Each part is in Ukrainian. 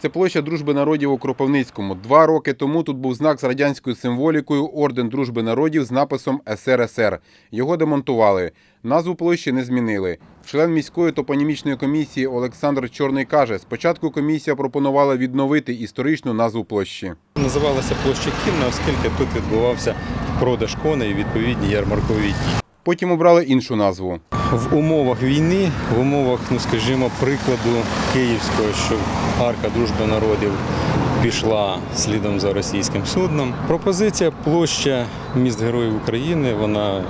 Це площа дружби народів у Кропивницькому. Два роки тому тут був знак з радянською символікою Орден дружби народів з написом СРСР. Його демонтували. Назву площі не змінили. Член міської топонімічної комісії Олександр Чорний каже, спочатку комісія пропонувала відновити історичну назву площі. Називалася площа Кінна, оскільки тут відбувався продаж коней і відповідні ярмаркові дії. Потім обрали іншу назву. В умовах війни, в умовах, ну скажімо, прикладу київського, що арка дружби народів пішла слідом за російським судном. Пропозиція площа міст Героїв України, вона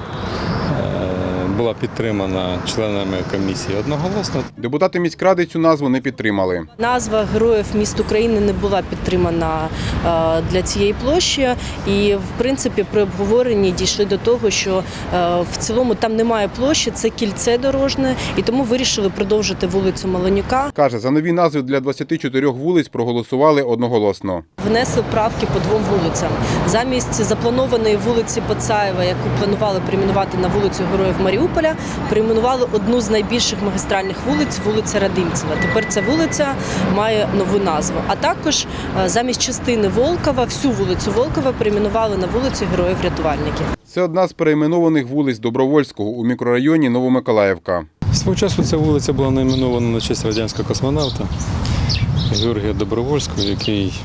була підтримана членами комісії одноголосно. Депутати міськради цю назву не підтримали. Назва Героїв міст України не була підтримана е, для цієї площі, і в принципі при обговоренні дійшли до того, що е, в цілому там немає площі, це кільце дорожне, і тому вирішили продовжити вулицю Маланюка. Каже, за нові назви для 24 вулиць проголосували одноголосно. Внесли правки по двом вулицям. Замість запланованої вулиці Поцаєва, яку планували перейменувати на вулицю Героїв Маріуполя, перейменували одну з найбільших магістральних вулиць вулиця Радимцева. Тепер ця вулиця має нову назву. А також е, замість частини Волкова, всю вулицю Волкова перейменували на вулицю Героїв Рятувальників. Це одна з перейменованих вулиць Добровольського у мікрорайоні Новомиколаївка. Свого часу ця вулиця була найменована на честь радянського космонавта Георгія Добровольського, який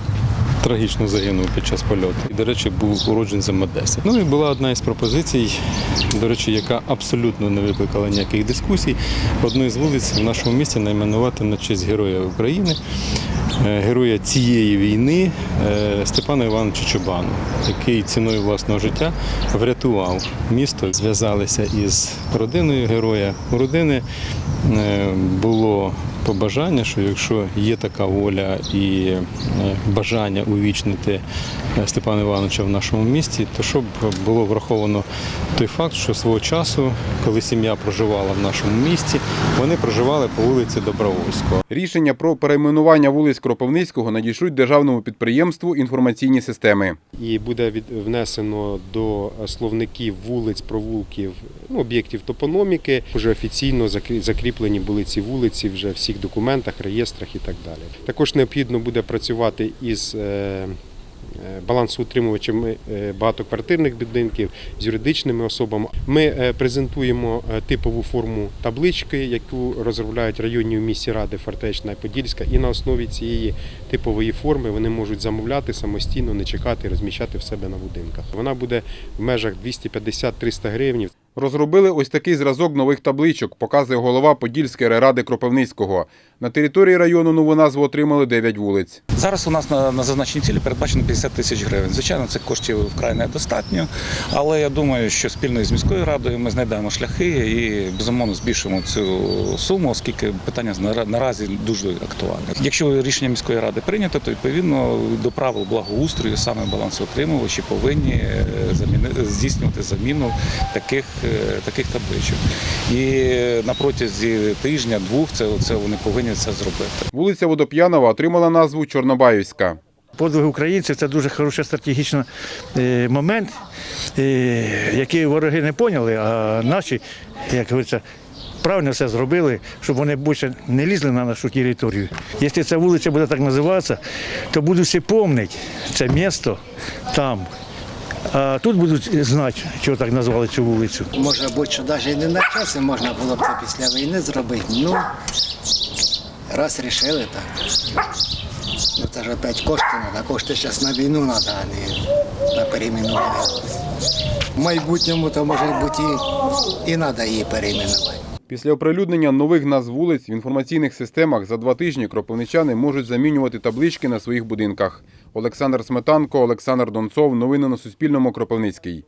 трагічно загинув під час польоту. І, до речі, був уродженцем Одеси. Ну і була одна із пропозицій, до речі, яка абсолютно не викликала ніяких дискусій. Одну із вулиць в нашому місті найменувати на честь Героя України, е, героя цієї війни е, Степана Івановича Чубану, який ціною власного життя врятував місто. Зв'язалися із родиною героя. У родини е, було побажання, що якщо є така воля і е, бажання увічнити е, Степана Івановича в нашому місті, то щоб було враховано той факт, що свого часу, коли сім'я проживала в нашому місті, вони проживали по вулиці Добровольського. Рішення про перейменування вулиць Кропивницького надійшлють державному підприємству інформаційні системи. і буде від- внесено до словників вулиць, провулків, ну, об'єктів топономіки. Вже офіційно закріплені були ці вулиці вже в всіх документах, реєстрах і так далі. Також необхідно буде працювати із е, е, балансоутримувачами е, багатоквартирних будинків з юридичними особами. Ми презентуємо типову форму таблички, яку розробляють районні в місті ради Фортечна і Подільська, і на основі цієї типової форми вони можуть замовляти самостійно, не чекати, розміщати в себе на будинках. Вона буде в межах 250-300 гривень. Розробили ось такий зразок нових табличок, показує голова Подільської райради Кропивницького. На території району нову назву отримали 9 вулиць. Зараз у нас на, на зазначені цілі передбачено 50 тисяч гривень. Звичайно, цих коштів вкрай недостатньо, але я думаю, що спільно з міською радою ми знайдемо шляхи і безумовно збільшимо цю суму, оскільки питання нара- наразі дуже актуальне. Якщо рішення міської ради прийнято, то відповідно до правил благоустрою саме балансоутримувачі повинні е, заміни- здійснювати заміну таких, таких табличок. І на протязі тижня-двох це, це вони повинні це зробити. Вулиця Водоп'янова отримала назву Чорнобаївська. Подвиг українців це дуже хороший стратегічний е, момент, е, який вороги не поняли, а наші, як говориться, правильно все зробили, щоб вони більше не лізли на нашу територію. Якщо ця вулиця буде так називатися, то будуть всі пам'ятати це місто там. А тут будуть знати, чого так назвали цю вулицю. Може бути, що навіть не на часі можна було б це після війни зробити. Ну, раз рішили так. Ну це ж опять кошти треба. Кошти зараз на війну треба, а не на перейменування. В майбутньому то може бути і треба її перейменувати. Після оприлюднення нових назв вулиць в інформаційних системах за два тижні кропивничани можуть замінювати таблички на своїх будинках. Олександр Сметанко, Олександр Донцов. Новини на Суспільному. Кропивницький.